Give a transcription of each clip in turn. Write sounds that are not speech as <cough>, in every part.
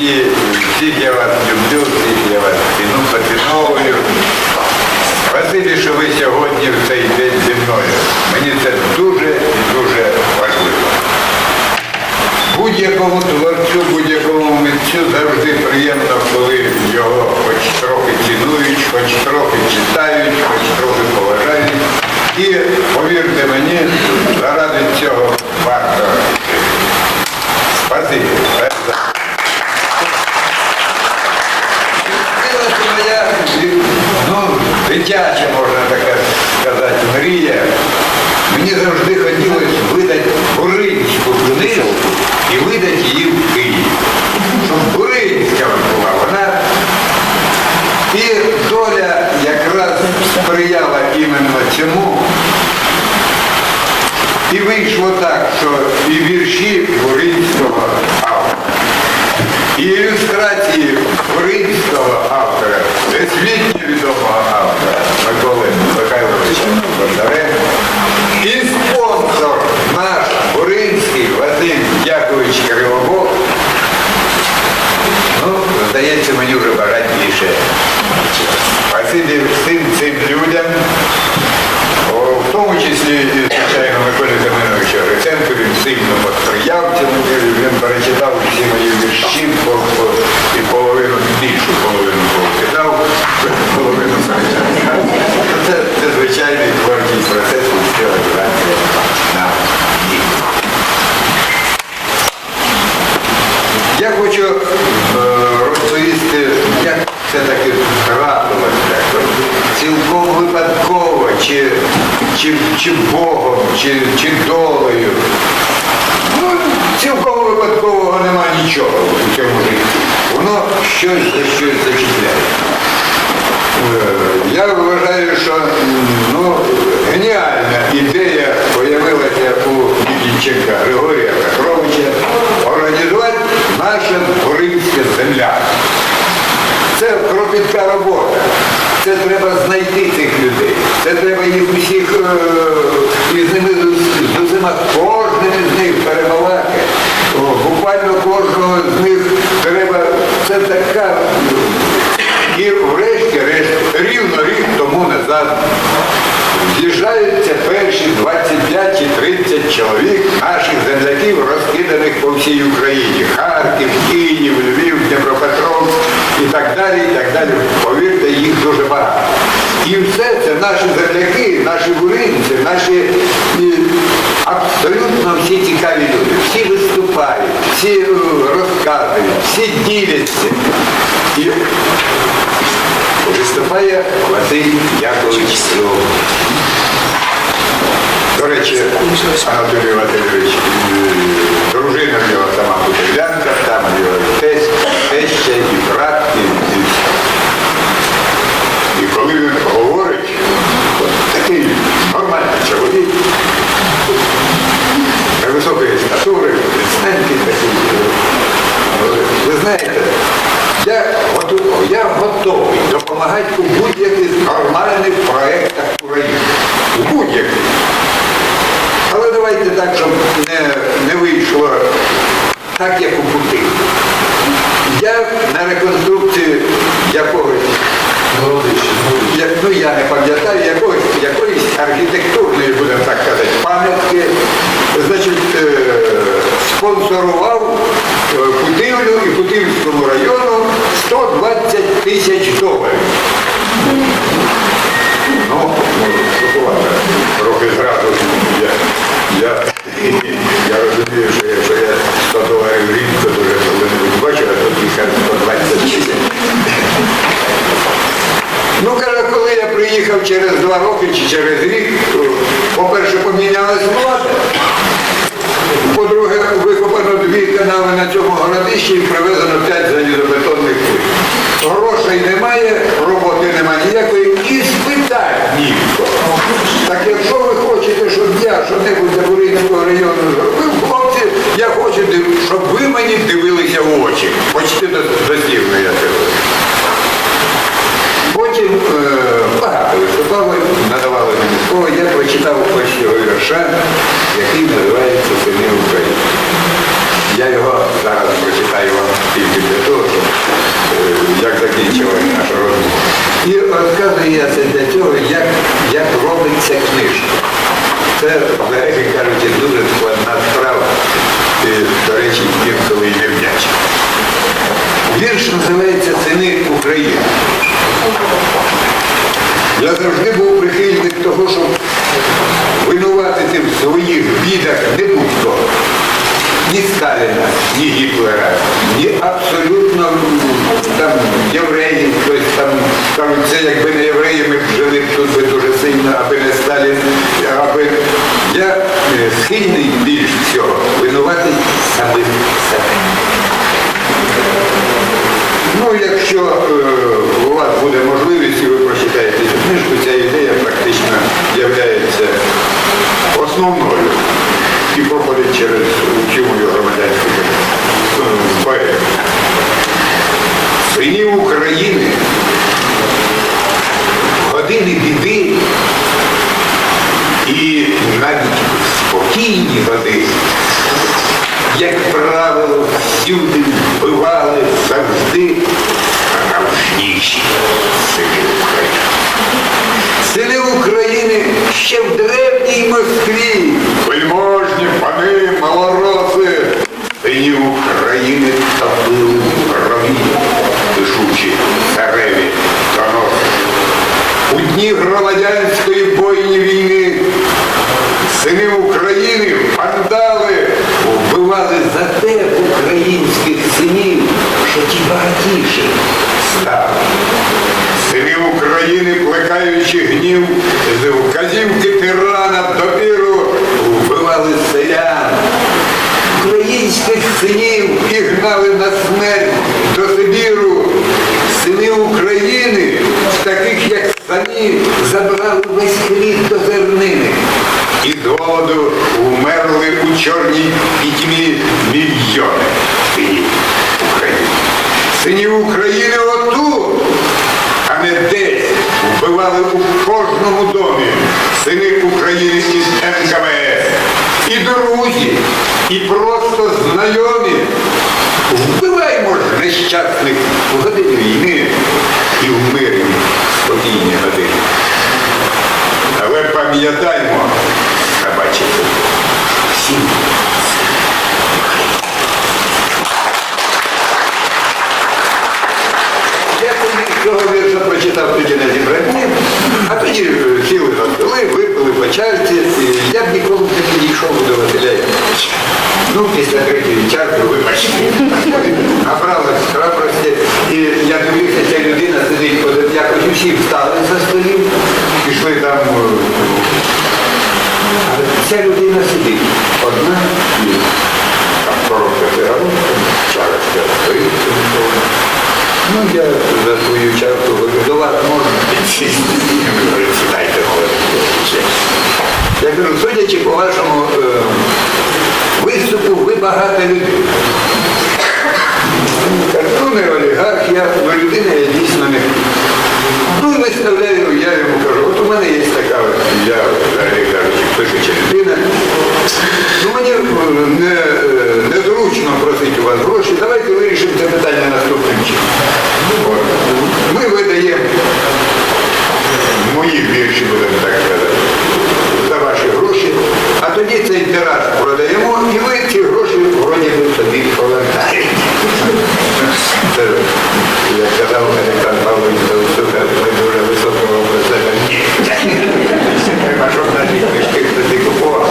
І всіх я вас люблю, всіх я вас ціну, поціновую. Спасибі, що ви сьогодні в цей день зі мною. Мені це дуже і дуже важливо. Будь-якому творцю, будь-якому митцю завжди приємно, коли його хоч трохи цінують, хоч трохи читають, хоч трохи поважають. І повірте мені, заради цього варто. Спасибі. Хотілося моя, ну, дитяча, можна таке сказати, мрія. Мені завжди хотілося видати Буринську книгу і видати її в Київ. Щоб Буринська була, вона і доля якраз сприяла іменно цьому. І вийшло так, що і вірші Буринського автора, і ілюстрації Буринського автора, всесвітньо відомого автора Миколи Михайловича Бондаренка, і спонсор наш Буринський Вадим Дякович Кривобок. Ну, здається, мені вже бажать більше. Спасибі всім цим людям, о, В тому числі, і, звичайно, Миколі Семеновичу Гриценко, він сильно посприяв цьому, ділу, він перечитав всі мої вірші і половину, більшу половину прочитав, половину перечитав. Це, це звичайний творчий процес у всього на дні. Я хочу е, розповісти, як це таки трапилося. Цілком випадково, чи, чи, чи Богом, чи, чи долею. Ну, цілком випадкового нема нічого у цьому житті. Воно щось за щось зачіпляє. Е, Я вважаю, що ну, геніальна ідея появилася у Нікітченка Григорія Петровича організувати наша Боринська земля. Кропітка робота. Це треба знайти цих людей. Це треба їх усіх е, і з ними з- з усіма кожним із них перебалакати. Буквально кожного з них треба. Це така. І врешті-решт, рівно рік тому назад з'їжджаються перші 25 чи 30 чоловік наших земляків, розкиданих по всій Україні. Харків, Київ, Львів, Дніпропетровськ і так далі, і так далі. Повірте, їх дуже багато. І все це наші земляки, наші буринці, наші абсолютно всі цікаві люди. Всі виступають, всі е, розказують, всі діляться. І виступає Василь Якович Силов. До речі, Анатолій Васильович, е, дружина в нього сама Будовлянка, там його тесть, теща, і брат, і, і, і коли він говорить, такий нормальний чоловік, невисокої статури, міцненький такий. Ви знаєте, я готовий, я готовий допомагати у будь-яких нормальних проєктах України. У будь-яких. Але давайте так, щоб не, не вийшло так, як у Пути. Я на реконструкцію якогось, я, ну я не пам'ятаю, якогось, якоїсь архітектурної, будемо так казати, пам'ятки, значить, е, спонсорував е, Путивлю і Путивському району 120 тисяч доларів. Ну, шоколада. Трохи зразу я, я, я розумію, що якщо я 100 доларів рік, то дуже коли-небудь бачив, а тут їх 120 тисяч. Ну, каже, коли я приїхав через два роки чи через рік, то, по-перше, помінялась влада. По-друге, викопано дві канали на цьому городищі і привезено п'ять залізобетонних. Грошей немає, роботи немає ніякої із НКВС. І друзі, і просто знайомі. Вбиваймо ж нещасних у годині війни і в мирні спокійні години. Але пам'ятаймо, бачите, всі. Я тоді цього вірша прочитав тоді на зібранні, а тоді е, і Я б ніколи не підійшов до Василя Івановича. Ну, після третьої чарки вибачте. Набралась храбрості. І я дивився, ця людина сидить, от якось усі встали за столів, пішли там. е, а Ця людина сидить одна і там коробка сигарет, чарочка стоїть. Ну, я за свою чарку говорю, до вас можна підсісти. Я кажу, судячи по вашому е, виступу, ви багата людина. Він Ну, олігарх, я ну, людина, я дійсно не. Ну, і виставляю, я йому кажу, от у мене є така, я взагалі кажучи, пишуча людина. Ну, мені е, не, е, незручно просити у вас гроші, давайте вирішимо це питання наступним чином. Ми видаємо мої вірші, будемо так казати, за ваші гроші, а тоді цей тираж продаємо, і ви ці гроші вроді ви собі повертаєте. Це, як казав Олександр Павлович Завсука, ми дуже високого просили. Ні. Треба, щоб наші книжки хтось купував.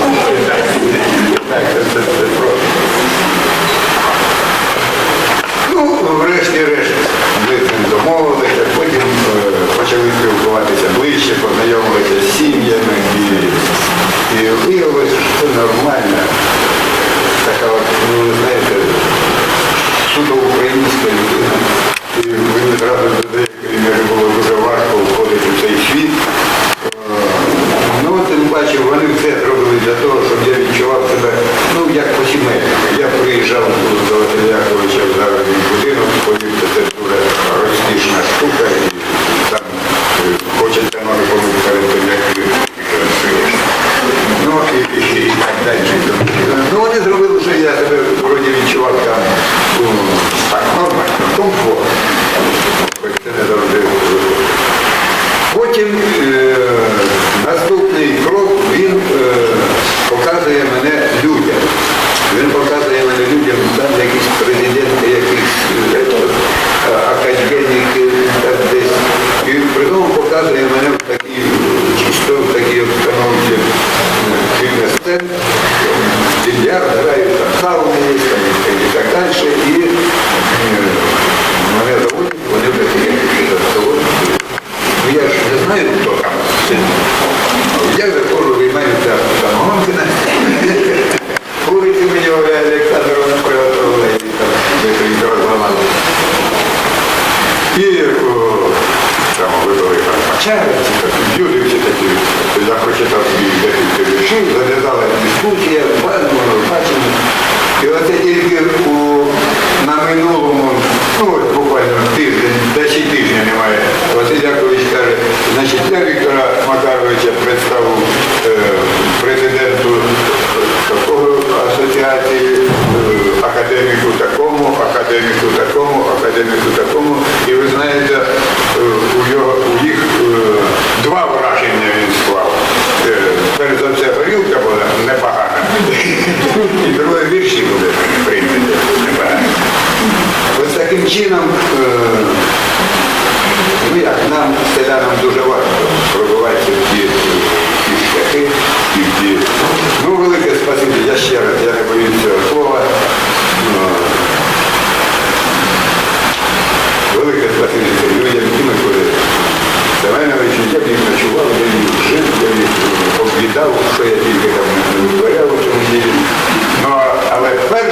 him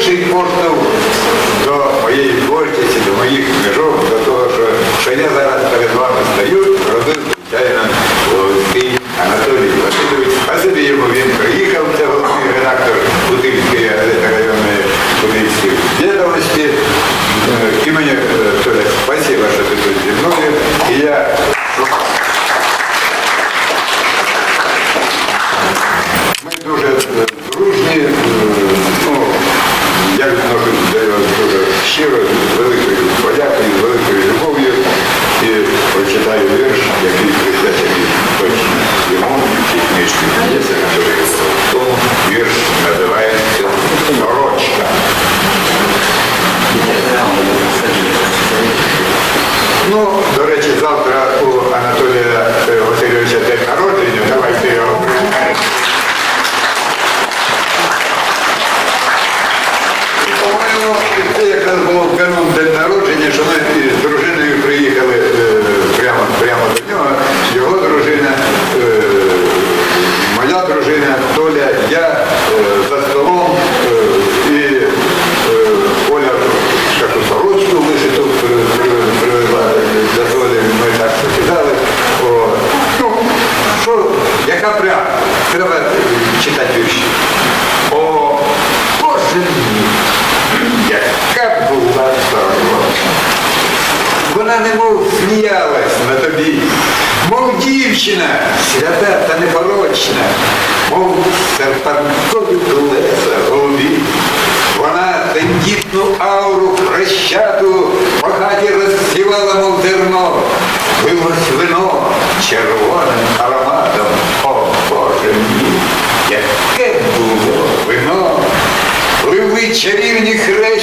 перший поштовх до моєї творчості, до моїх книжок, до того, що, що я зараз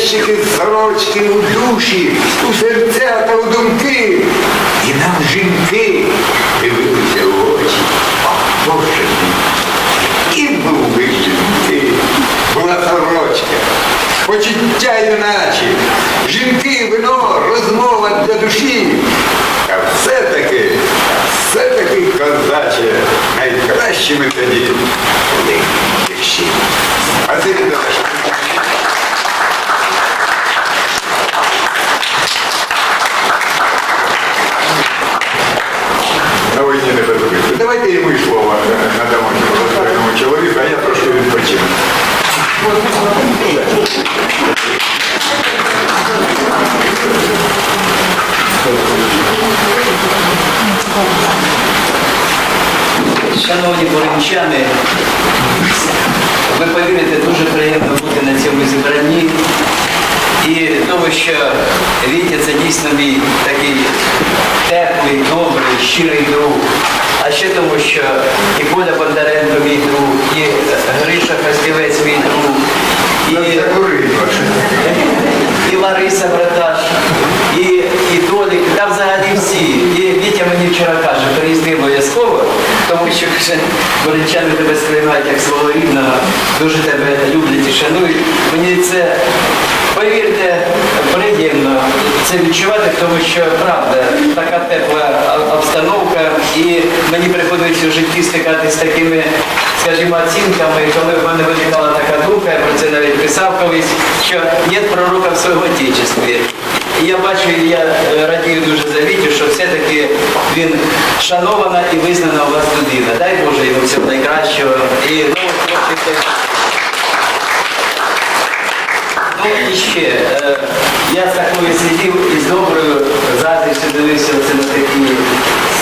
хрещики сорочки у душі, у серця та у думки. І нам жінки дивилися в очі. О, Боже мій, і були жінки, була сорочка, почуття юначі, жінки, вино, розмова для душі. А все-таки, все-таки козаче, найкращими тоді були вірші. А ти не думаєш? На війні не безробітку. Давайте йому і слово е, надамо цьому достойному чоловіку, а я трошки відпочину. Шановні боринчани, ви повірите, дуже приємно бути на цьому зібранні. І тому що Вітя це дійсно мій такий теплий, добрий, щирий друг. А ще тому, що і Коля Бондаренко мій друг, і Гриша Хастівець мій друг, і, і Лариса Браташ, і, і Толік, там взагалі всі. І Вітя мені вчора каже, приїзди обов'язково, тому що каже, тебе сприймають як свого рідного, дуже тебе люблять і шанують. Мені це, повірте, приємно це відчувати, тому що правда, така тепла обстановка, і мені приходиться в житті стикатися з такими, скажімо, оцінками, коли в мене виникала така думка, я про це навіть писав колись, що нет пророка в своєму отечестві. І я бачу, і я е, радію дуже за Вітю, що все-таки він шанована і визнана у вас людина. Дай Боже йому всього найкращого. І ну, Ну і ще, е, я з такою сидів і з доброю заздрістю дивився оце на такий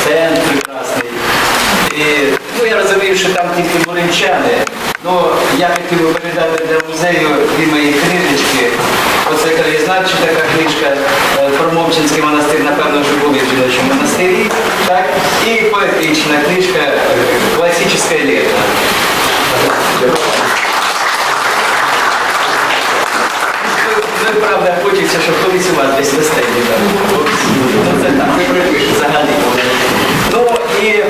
стенд прекрасний. І, ну я розумію, що там тільки буринчани. Ну, я хотів би передати для музею дві мої книжечки. Оце краєзнавча така книжка е, про Мовчинський монастир, напевно, вже були в жіночому монастирі. Так? І поетична книжка е, класичне літо. Ну, правда, хочеться, щоб колись у вас десь на стенді. Ну, це так, не припишу взагалі. Ну, і е,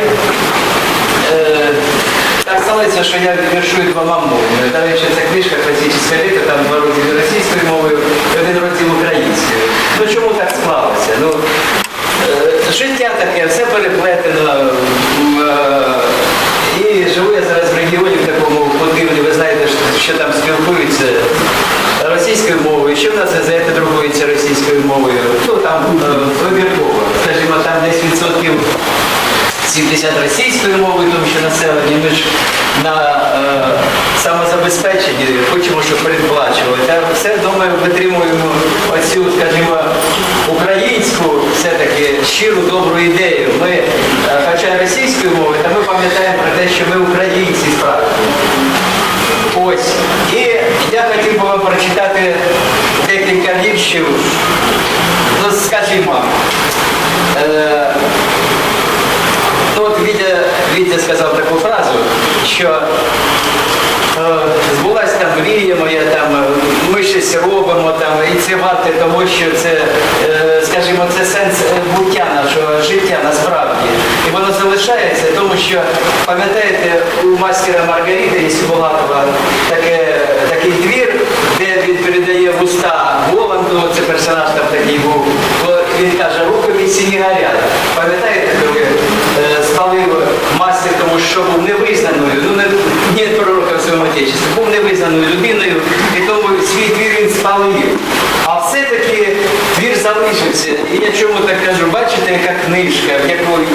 сталося, що я віршую двома мовами. До речі, ця книжка «Класична літо», там два розділи російською мовою, один розділ українською. Ну, чому так склалося? Ну, е, життя таке, все переплетено. е, і живу я зараз в регіоні в такому подивні, ви знаєте, що- що там спілкуються російською мовою, що в нас газети друкуються російською мовою. Ну там е, вибірково. Скажімо, там десь відсотків 70 російською мовою, тому що населення ми ж на е, самозабезпеченні хочемо, щоб передплачували. Та все вдома витримуємо оцю, скажімо, українську все-таки щиру добру ідею. Ми, е, хоча й російською мовою, та ми пам'ятаємо про те, що ми українці справді. Ось. І я хотів би вам прочитати декілька віршів. Ну, скажімо, е, Вітя сказав таку фразу, що е, збулась там мрія моя, там, е, ми щось робимо, там, і це варте тому, що це, е, скажімо, це сенс буття нашого життя насправді. І воно залишається, тому що, пам'ятаєте, у мастера Маргарита є у таке, такий твір, де він передає в уста Воланду, це персонаж там такий був, він каже, руки від сіні горять. Пам'ятаєте, коли спалив тому що був невизнаною, ну не, ні пророка в своєму отечестві, був невизнаною людиною, і тому свій твір він спалив. А все-таки твір залишився. І я чому так кажу, бачите, яка книжка, в якої,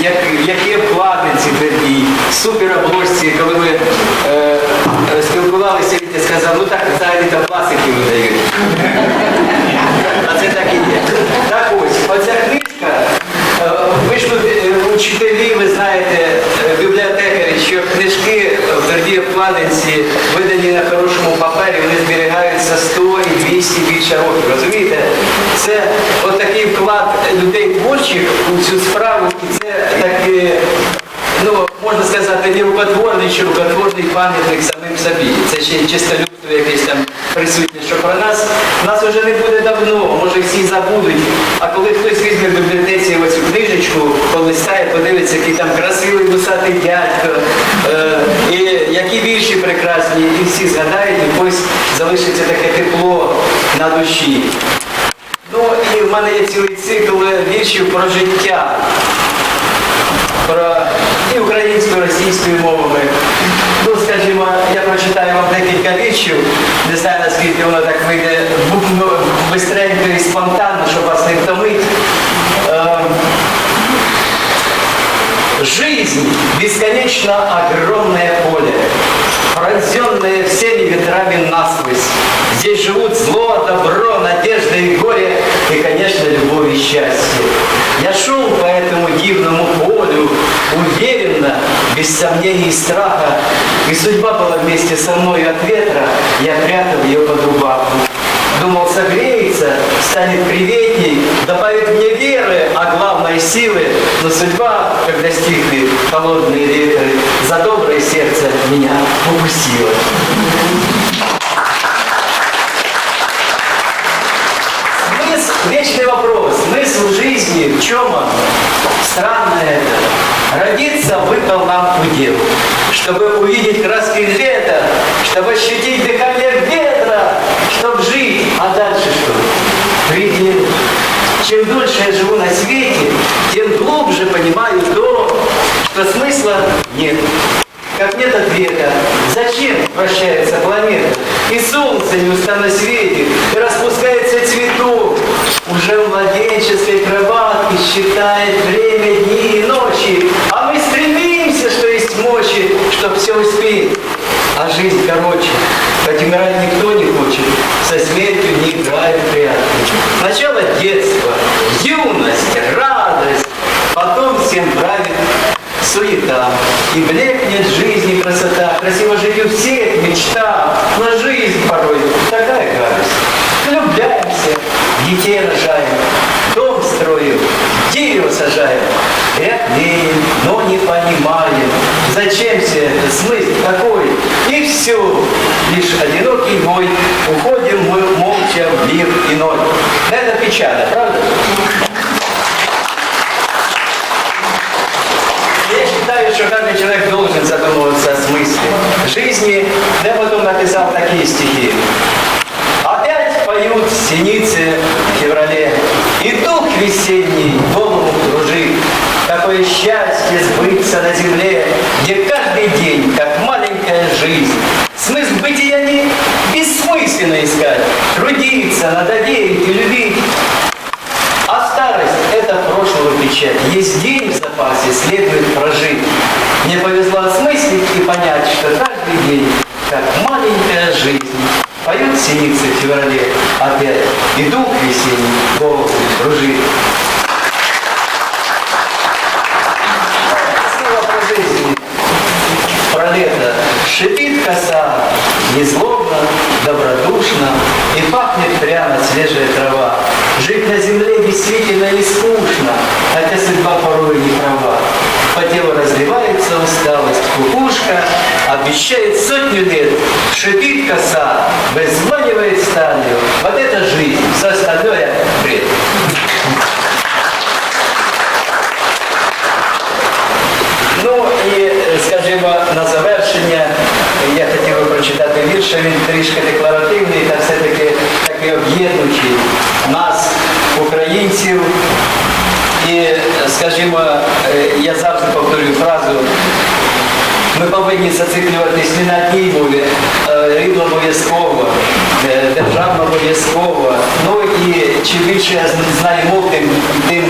як, які обкладинці тверді, супер обложці, коли ми е, спілкувалися, він сказав, ну так взагалі там класики видають. <laughs> А це так і є. Так ось, оця книжка, е, ви ж тут е, учителі, ви знаєте, е, бібліотекарі, що книжки в твердій обкладинці видані на хорошому папері, вони зберігаються 100 і 200 більше років. Розумієте? Це отакий вклад людей творчих у цю справу, і це таке, ну, можна сказати, не рукотворний чи рукотворний пам'ятник самим собі. Це ще чистолюбство якесь там присутнє, що про нас нас вже не буде давно, може всі забудуть. А коли хтось візьме в бібліотеці оцю книжечку, полистає, подивиться, який там красивий вусатий дядько, е, і які вірші прекрасні, і всі згадають, і ось залишиться таке тепло на душі. Ну і в мене є цілий цикл віршів про життя про і українською, і російською мовами. Ну, скажімо, я прочитаю вам декілька віршів, не знаю, наскільки воно так вийде бу- бистренько і спонтанно, щоб вас не втомить. Ем, Жизнь – бесконечно огромное поле, пронзенное всеми ветрами насквозь. Здесь живут зло, добро, надежда и горе, и, конечно, любовь и счастье. Я шел по этому дивному полю, уверенно, без сомнений и страха, и судьба была вместе со мной от ветра, я прятал ее под рубаху. Думал, согреется, станет приветней, добавит мне веры, а главной силы. Но судьба, когда стихли холодные ветры, за доброе сердце меня упустила. Смысл, вечный вопрос, смысл жизни в чем он? Странно это. Родиться выпал нам удел, чтобы увидеть краски лета, чтобы ощутить дыхание ветра, чтобы жить, а дальше что? Предел. Чем дольше я живу на свете, тем глубже понимаю то, что смысла нет. Как нет ответа, зачем вращается планета? И солнце неустанно светит, и распускается цветок. Уже в младенческой кроватке считает время дни и ночи. А мы стремимся, что есть мочи, чтоб все успеть. А жизнь короче. Хоть умирать никто не хочет, со смертью не играет прятки. Сначала детство, юность, радость, потом всем правит суета. И блекнет жизнь и красота. Красиво жить у всех, мечта. Но жизнь порой такая гадость. Влюбляемся, детей рожаем, дом строим, дерево сажаем. Ряд лень, но не понимаем, зачем все это, смысл какой. И все, лишь одинокий вой, уходим мы молча чем мир иной. Это печально, правда? Что каждый человек должен задумываться о смысле жизни. Я потом написал такие стихи. Опять поют синицы в феврале, И дух весенний голову кружит. Какое счастье сбыться на земле, Где каждый день, как маленькая жизнь. Смысл бытия не бессмысленно искать, Трудиться, надо верить и любить. Прочитати він трішки декларативний та все-таки такий об'єднуючий нас, українців. І, скажімо, е, я завжди повторюю фразу, ми повинні зациклюватись не на одній мові, е, рідно обов'язково, е, державно обов'язково. Ну і чим більше я знаю мов, тим, тим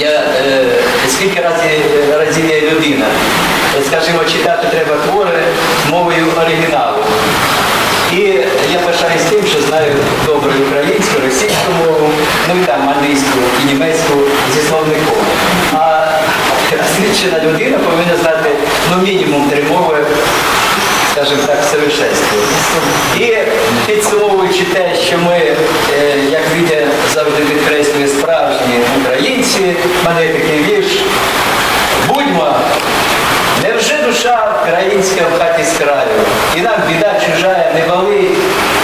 я е, скільки разів, разів я людина. Скажімо, читати треба твори мовою оригіналу. І я пишаюсь тим, що знаю добре українську, російську мову, ну і там англійську і німецьку зі словником. А освічена людина повинна знати ну, мінімум три мови, скажімо так, в совершенстві. І підсумовуючи те, що ми, е, як Вітя завжди підкреслює, справжні українці, мене такий вірш. Будьмо, невже душа українська в хаті з краю, і нам біда чужая не болить.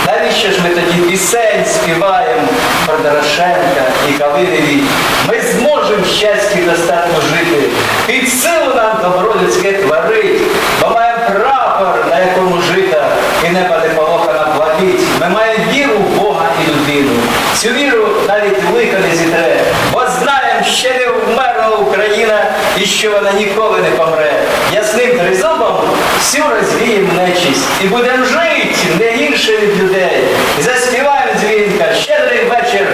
Навіщо ж ми тоді пісень співаємо про Дорошенка і Калинові? Ми зможемо в щасті достатньо жити. Під силу нам добро людське творить, бо маємо прапор, на якому жита, і неба не полохана платить. Ми маємо віру в Бога і людину. Цю віру навіть лихо не зітре, бо знаємо, ще не вмерла Україна і що вона ніколи не помре. Ясним тризубом всю розвіємо нечість і будемо жити не гірше від людей. Заспіваємо дзвінка, щедрий вечір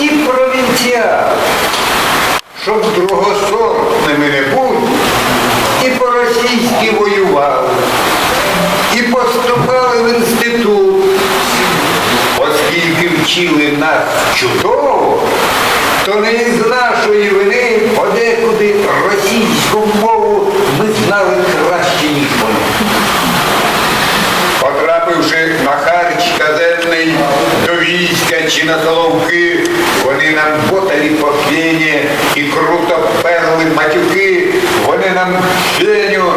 прості провінціали, щоб другосортними не бути, і по-російськи воювали, і поступали в інститут, оскільки вчили нас чудово, то не із нашої вини подекуди російську мову ми знали краще, ніж вони. Потрапивши на харч казенний до війська чи на соловки, вони нам ботали по пені і круто перли матюки, вони нам феню,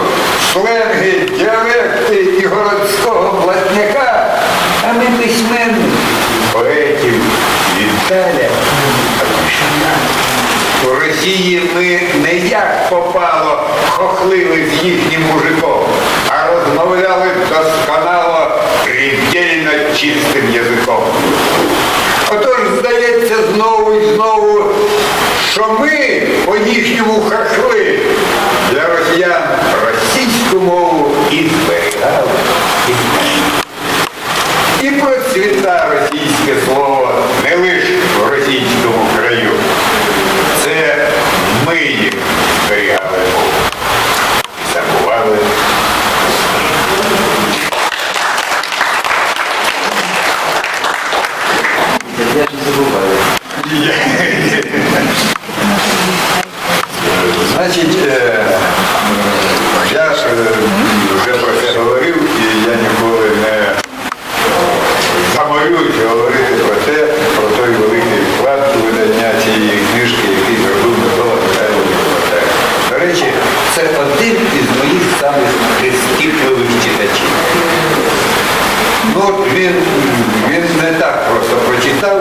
сленги, діалекти і городського блатняка, а ми письменник, поетів Віталя. У Росії ми не як попало хохлили з їхнім мужиком, що ми по їхньому хахли для росіян російську мову і зберігали, і знали. І процвіта російське слово не лише в російському краю. Це ми їх зберігали мову. Забували. Я ж не забуваю. Значить, е, я ж е, вже про це говорив, і я ніколи не заморюсь говорити про це, про той великий вклад у видання цієї книжки, який зробив Микола Михайло Миколатай. До речі, це один із моїх самих прискіпливих читачів. Ну, от не так просто прочитав